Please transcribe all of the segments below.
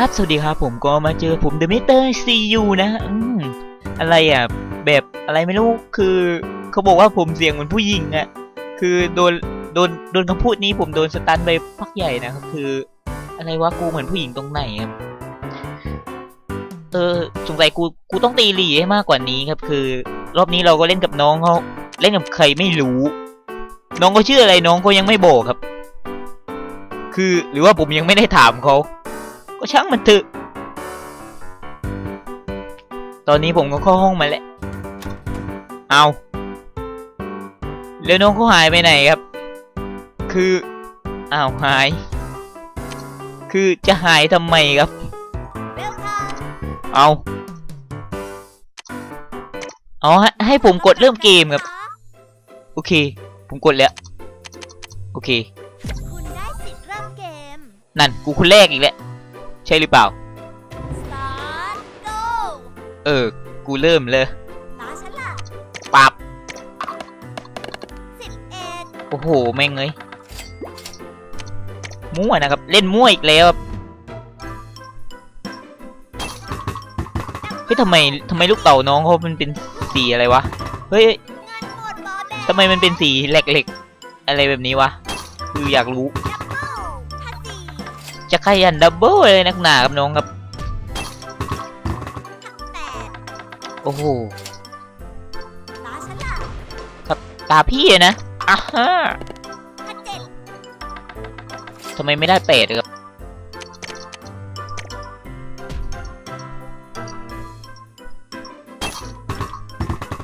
ครับ สวัสดีครับ ผมก็มาเจอผมเดอะมิเตอร์ซียูนะอืมอะไรอะ แบบอะไรไม่รู้ คือเขาบอกว่าผมเสียงเหมือนผู้หญิงอะคือโดน โดน โดนคำพูดนี้ผมโดนสตันไปพักใหญ่นะครับ คือ อะไรวะ กูเหมือนผู้หญิงตรงไหนครับ เออ สงสัยกู กูต้องตีหลีให้มากกว่านี้ครับ คือ รอบนี้เราก็เล่นกับน้องเขา เล่นกับใครไม่รู้ น้องเขาชื่ออะไรน้องเขายังไม่บอกครับ คือ หรือว่าผมยังไม่ได้ถามเขา ก็ช่างมันเถอะ ตอนนี้ผมก็เข้าห้องมาแล้ว เอาแล้วน้องเขาหายไปไหนครับ คือ อ้าวหาย คือจะหายทำไมครับ เอา เอาให้ให้ผมกดเริ่มเกมครับ โอเค ผมกดแล้ว โอเคคุณได้สิทธิ์เริ่มเกมนั่น กูคนแรกอีกแล้ว ใช่หรือเปล่า Start Go เออ กูเริ่มเลยตาฉันล่ะปับสิบเอ็ดโอ้โห แม่งเอ้ยมั่วนะครับ เล่นมั่วอีกแล้วครับเฮ้ยทำไมทำไมลูกเต่าน้องเขามันเป็นสีอะไรวะ เฮ้ยเงินหมดบอแดงทำไมมันเป็นสีเหล็กๆ อะไรแบบนี้วะ คืออยากรู้ดับเบิลพันสี่ จะขยันดับเบิลเลยนักหนาครับน้องครับแปดโอ้โหตาฉันล่ะตาพี่อะนะอะฮะพันเจ็ดทำไมไม่ได้เป็ดครับ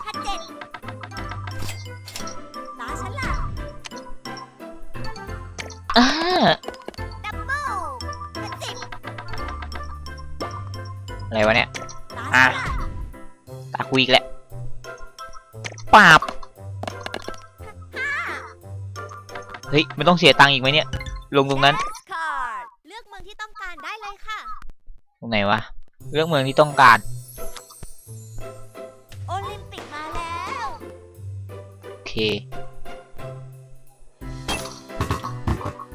พันเจ็ดตาฉันล่ะอ่าดับ วะเนี่ยตาอะฉันล่ะตาคุยอีกแล้วปราบห้าเฮ้ยไม่ต้องเสียตังค์อีกไหมเนี่ย ลงตรงนั้น Yes card เลือกเมืองที่ต้องการได้เลยค่ะ ตรงไหนวะเรื่องเมืองที่ต้องการ โอลิมปิกมาแล้ว โอเค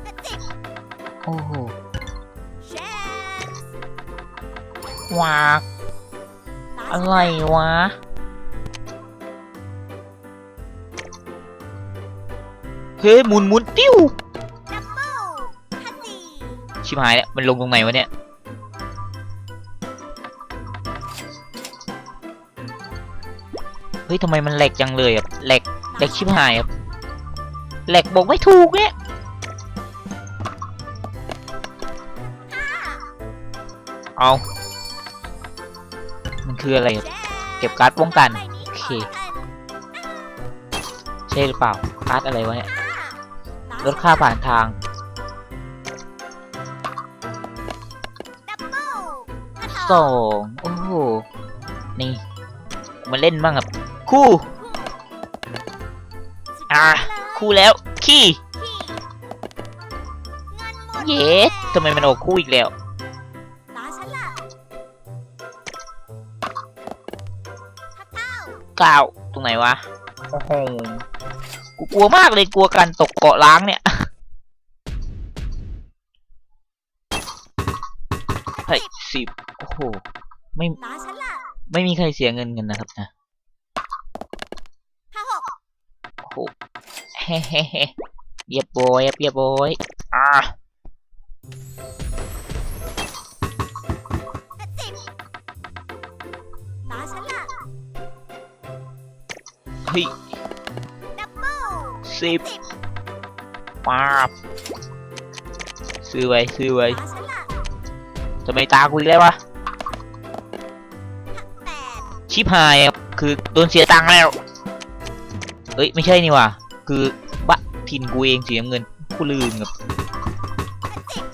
พันสิบโอ้โห วากตาอะไรวะ เฮ้ยหมุนหมุนติ้วชิบหายแล้วมันลงตรงไหนวะเนี่ย เฮ้ยทำไมมันแหลกจังเลยอะแหลกแหลกชิบหายอะแหลกบอกไม่ถูกเนี่ยเอา คืออะไรอะเก็บการ์ดป้องกันใบนี้โอเคขอพันใช่หรือเปล่า การ์ดอะไรวะเนี่ยห้าลดค่าผ่านทางดับเบิลพันสอง โอ้โห นี่ มาเล่นบ้างครับ คู่ อะคู่แล้ว ขี้เงินหมดเย้ทำไมมันออกคู่อีกแล้ว เก้าตรงไหนวะโอ้โหกูกลัวมากเลยกลัวการตกเกาะล้างเนี่ยเฮ้ยสิบโอ้โหไม่ตาฉันล่ะไม่มีใครเสียเงินกันนะครับนะห้าหกโอ้โหเฮ้เฮ้เฮ้เยียบโบยเยียบโบย ฮ้ยดับเบิลสิบสิบป๊าบซื้อไว้ซื้อไว้ตาฉันล่ะทำไมตากูอีกแล้ววะแปดชิบหายครับคือโดนเสียตังค์แล้วเอ้ยไม่ใช่นี่ว่ะคือบะทินกูเองเสียเงินกูลืมครับพันสิบ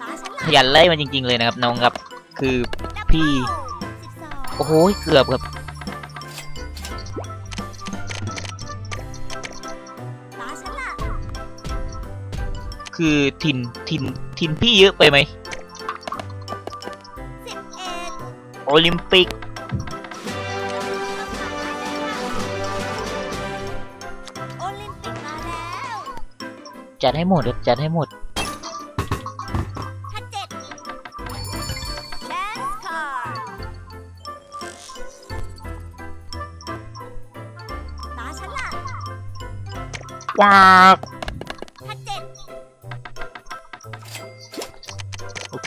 ตาฉันขล่ะยันไล่มันจริง ๆเลยนะครับน้องครับ คือดับพี่เบิลสิบสองโอ้โหเกือบครับ คือถิ่นถิ่นถิ่นพี่เยอะไปไหมโอลิมปิกอิมปิกจัดให้หมดจัดให้หมดพัาร์ด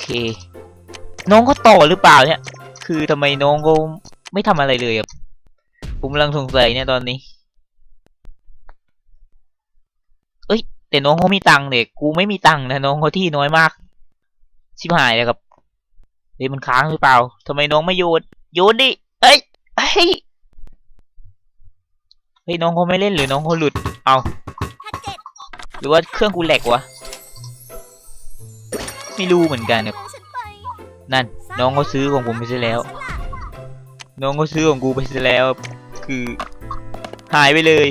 เค น้องก็ต่อหรือเปล่าเนี่ย คือทำไมน้องก็ไม่ทำอะไรเลยอะผมกำลังสงสัยเนี่ยตอนนี้ เอ้ย แต่น้องเขามีตังค์เด็กกูไม่มีตังค์นะน้องเขาที่น้อยมาก ชิบหายเลยครับเฮ้ยมันค้างหรือเปล่าทำไมน้องไม่โยนโยนดิเอ้ยเฮ้ยเฮ้ยน้องเขาไม่เล่นหรือน้องเขาหลุด เอา หรือว่าเครื่องกูแหลกวะ ไม่รู้เหมือนกันครับนั่น น้องเขาซื้อของผมไปซะแล้ว น้องก็ซื้อของกูไปซะแล้ว คือ หายไปเลย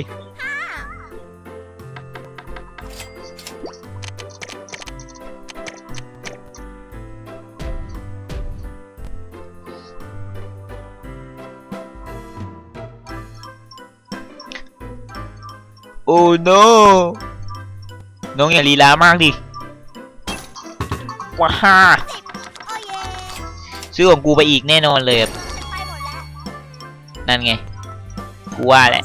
โอ้ no น้องอย่าลีลามากดิ ว้าฮ่าซื้อของกูไปอีกแน่นอนเลยนั่นไงกูว่าแหละ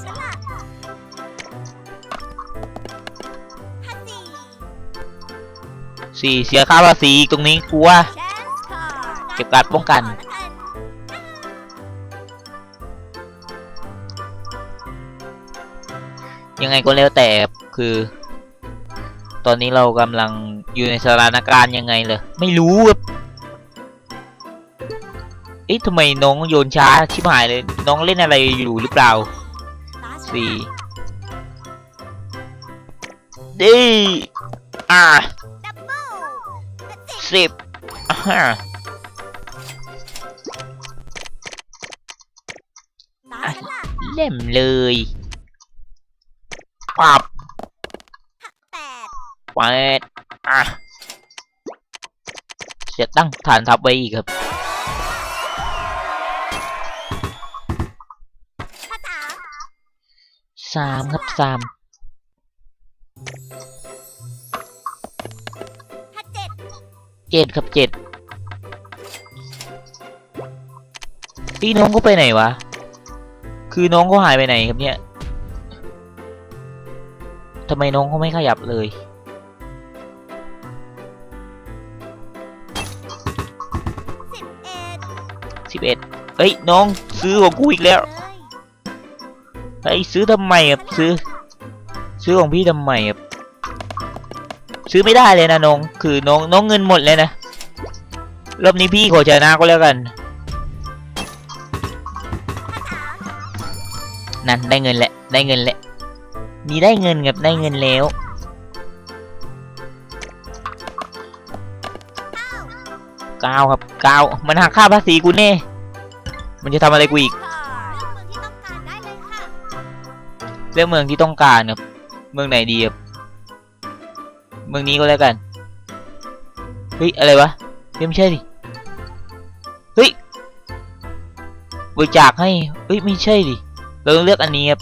สี่เสียค่าภาษีตรงนี้กูว่าเก็บการป้องกันต่อแล้วกันยังไงก็แล้วแต่คือ ตอนนี้เรากำลังอยู่ในสถานการณ์ยังไงเลยไม่รู้อะเอ๊ะทำไมน้องโยนช้าชิบหายเลย น้องเล่นอะไรอยู่หรือเปล่าสี่ดีอะสิบอ่าตาฉันล่ะเล่มเลยปับแป ดแปดอะจะตั้งฐานทัพไว้อีกครับสามครับสามเจ็ดเจ็ดครับเจ็ดพี่น้องก็ไปไหนวะ คือน้องก็หายไปไหนครับเนี่ยทำไมน้องเขาไม่ขยับเลย สิบเอ็ดเอ้ยน้องซื้อของกูอีกแล้วเลยเฮ้ซื้อทำไมครับซื้อ ซื้อของพี่ทำไมครับซื้อไม่ได้เลยนะน้อง คือน้องน้องเงินหมดเลยนะรอบนี้พี่ขอชนะก็แล้วกัน นั่นได้เงินแหละได้เงินแหละมีได้เงินครับได้เงินแล้ว ก้าเก้าครับก้ามันหักค่าภาษีกูแน่มันจะทำอะไรกูอีกเลือกเมืองที่ต้องการได้เลยค่ะเลือกเมืองที่ต้องการครับเมืองไหนดีครับเมืองนี้ก็แล้วกันเฮ้ยอะไรวะเฮ้ยไม่ใช่ดิเฮ้ยบริจาคให้เฮ้ยไม่ใช่ดิเราต้องเลือกอันนี้ครับ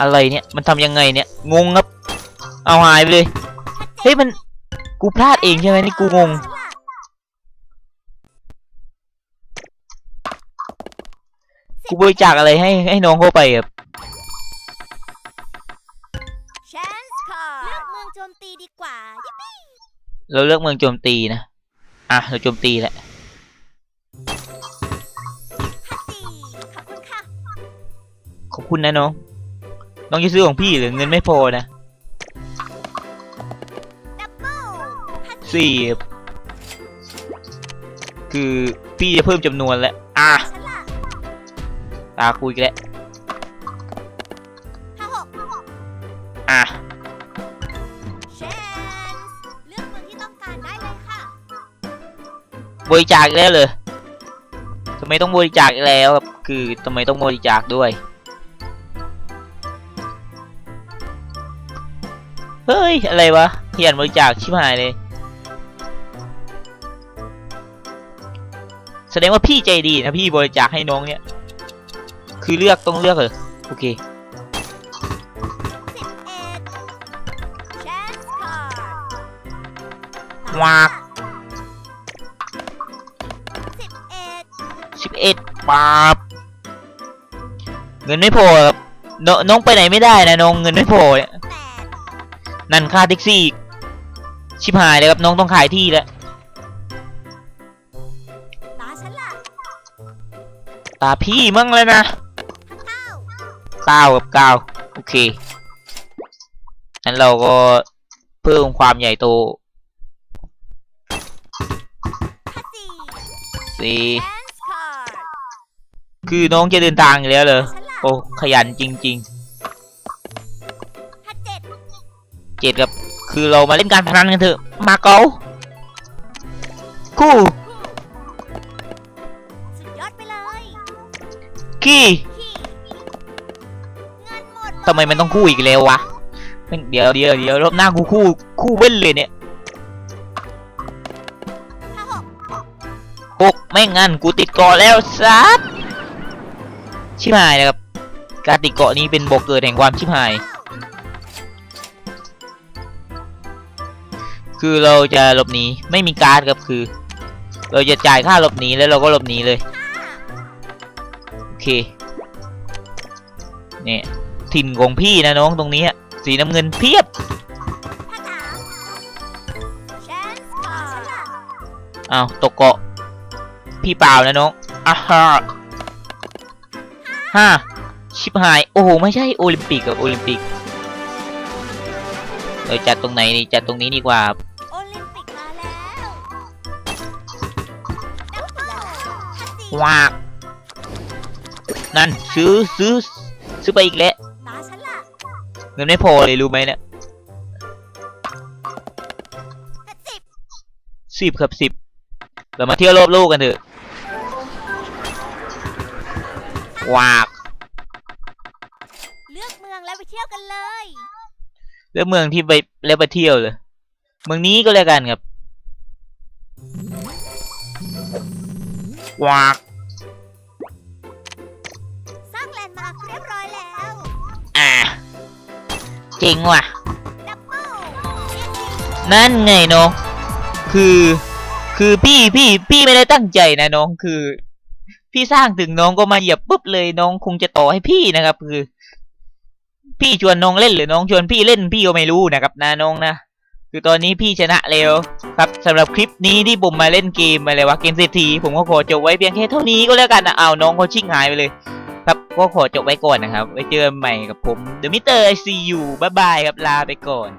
อะไรเนี่ยมันทำยังไงเนี่ยงงครับ เอาหายไปเลย เฮ้ยมันกูพลาดเองใช่ไหมนี่กูงง กูบริจาคอะไรให้ให้น้องเข้าไปครับแชนส์คอร์เลือกเมืองโจมตีดีกว่ายิปปี้เราเลือกเมืองโจมตีนะ อะเราโจมตีแหละถ้าสี่ขอบคุณค่ะขอบคุณนะน้อง น้องจะซื้อของพี่หรือเงินไม่พอนะ สี่ครับคือพี่จะเพิ่มจำนวนแล้วอะฉันล่ะตาคุยกันแล้วถ้าหกอะแชนส์เลือกเมืองที่ต้องการได้เลยค่ะบริจาคอีกแล้วเลยทำไมต้องบริจาคอีกแล้วครับคือทำไมต้องบริจาคด้วย เฮ้ย อะไรวะเขียนบริจาคชิบหายเลย แสดงว่าพี่ใจดีนะพี่บริจาคให้น้องเนี่ย คือเลือกต้องเลือกเหรอโอเคสิบเอ็ดแชนส์คอร์วากสิบเอ็ดสิบเอ็ดปาบเงินไม่พอครับนน้องไปไหนไม่ได้นะน้องเงินไม่พอเนี่ยแปดนั่นค่าแท็กซี่อีกชิบหายเลยครับน้องต้องขายที่แล้ว ตาพี่มั่งเลยนะเก้ากับเก้าโอเคงั้นเราก็เพิ่มความใหญ่โตสี่คือน้องจะเดินทางอยู่แล้วเล่ะโอ้ขยันจริงจ็ดๆเจ็ดกับคือเรามาเล่นการพนันกันเถอะ มาเก๊าคู่ ขี้ขี่เงินหมดทำไมมันต้องคู่อีกแล้ววะแม่งเดี๋ยวเดี๋ยวเดี๋ยวรอบหน้ากูคู่คู่เว้นเลยเนี่ยห้าหกหกไม่งั้นกูติดเกาะแล้วซัดชิบหายนะครับการติดเกาะนี้เป็นบอกเกิดแห่งความชิบหายเก้าคือเราจะหลบหนีไม่มีการ์ดครับคือ เราจะจ่ายค่าหลบหนีแล้วเราก็หลบหนีเลยโอ เคเนี่ยถิ่นของพี่นะน้องตรงนี้อะสีน้ำเงินเพียบห้าสามแชนส์คาร์ดอ้าวตกเกาะพี่เปล่านะน้องอ่าฮ่าห้าชิบหาย โอ้โห ไม่ใช่โอลิมปิกกับโอลิมปิกเราจัดตรงไหนดีจัดตรงนี้ดีกว่าโอลิมปิกมาแล้วดับเบิลห้าสี่วาก นั่นซื้อซื้อซื้อไปอีกแล้วตาฉันล่ะเงินไม่พอเลยรู้ไหมเนี่ยห้าสิบสิบครับสิบเรามาเที่ยวรอบโลกกันเถอะวากเลือกเมืองแล้วไปเที่ยวกันเลยเลือกเมืองที่ไปแล้วไปเที่ยวเลย เมืองนี้ก็แล้วกันครับวาก เจ๋งว่ะดับเบิลนั่นไงน้อง คือ คือพี่พี่พี่ไม่ได้ตั้งใจนะน้องคือ พี่สร้างถึงน้องก็มาเหยียบปุ๊บเลยน้องคงจะต่อให้พี่นะครับ คือ พี่ชวนน้องเล่นหรือน้องชวนพี่เล่นพี่ก็ไม่รู้นะครับนะน้องนะคือตอนนี้พี่ชนะแล้วครับสำหรับคลิปนี้ที่ผมมาเล่นเกมอะไรวะเกมเศรษฐีผมก็ขอจบไว้เพียงแค่เท่านี้ก็แล้วกันนะเอาวน้องเขาชิ่งหายไปเลย ครับก็ขอจบไว้ก่อนนะครับ ไว้เจอกันใหม่กับผมเดลิเตอร์ไอซียูบ๊ายบายครับลาไปก่อน